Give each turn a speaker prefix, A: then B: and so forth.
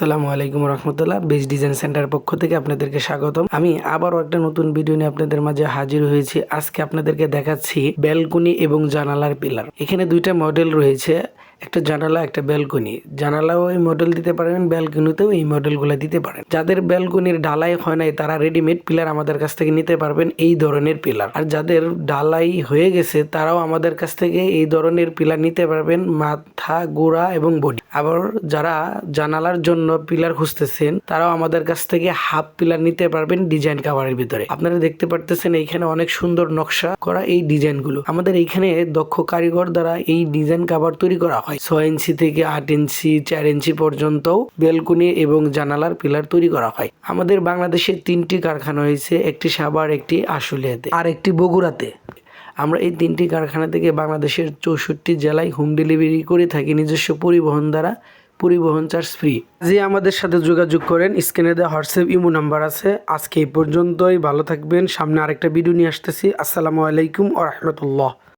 A: আসসালামু আলাইকুম রহমতুল্লাহ base design centre পক্ষ থেকে আপনাদেরকে স্বাগতম। আমি আবারও একটা নতুন ভিডিও নিয়ে আপনাদের মাঝে হাজির হয়েছি। আজকে আপনাদেরকে দেখাচ্ছি ব্যালকনি এবং জানালার পিলার। এখানে দুইটা মডেল রয়েছে। একটা জানালা, একটা ব্যালকনি। জানালাও এই মডেল দিতে পারেন, ব্যালকনিতেও এই মডেলগুলো দিতে পারেন। যাদের ব্যালকনির ডালাই হয় নাই, তারা রেডিমেড পিলার আমাদের কাছ থেকে নিতে পারবেন এই ধরনের পিলার আর যাদের ডালাই হয়ে গেছে, তারাও আমাদের কাছ থেকে এই ধরনের পিলার নিতে পারবেন, মাথা, গোড়া এবং বডি আবার যারা জানালার জন্য পিলার খুঁজতেছেন, তারাও আমাদের কাছ থেকে হাফ পিলার নিতে পারবেন ডিজাইন কাভারের ভিতরে। আপনারা দেখতে পারতেছেন এইখানে অনেক সুন্দর নকশা করা এই ডিজাইনগুলো আমাদের এইখানে দক্ষ কারিগর দ্বারা এই ডিজাইন কাভার তৈরি করা হয়। ছয় ইঞ্চি থেকে আট ইঞ্চি, চার ইঞ্চি পর্যন্ত বেলকুনি এবং জানালার পিলার তৈরি করা হয়। আমাদের বাংলাদেশে তিনটি কারখানা হয়েছে, একটি সাভার, একটি আশুলিয়াতে, আর একটি বগুড়াতে। আমরা এই তিনটি কারখানা থেকে বাংলাদেশের চৌষট্টি জেলায় হোম ডেলিভারি করে থাকি। নিজস্ব পরিবহন দ্বারা পরিবহন চার্জ ফ্রি। যে আমাদের সাথে যোগাযোগ করেন। স্ক্রিনে দেওয়া হোয়াটসঅ্যাপ ইমো নাম্বার আছে। আজকে এই পর্যন্তই। ভালো থাকবেন। সামনে আরেকটা ভিডিও নিয়ে আসতেছি। আসসালামু আলাইকুম ও রহমতুল্লাহ।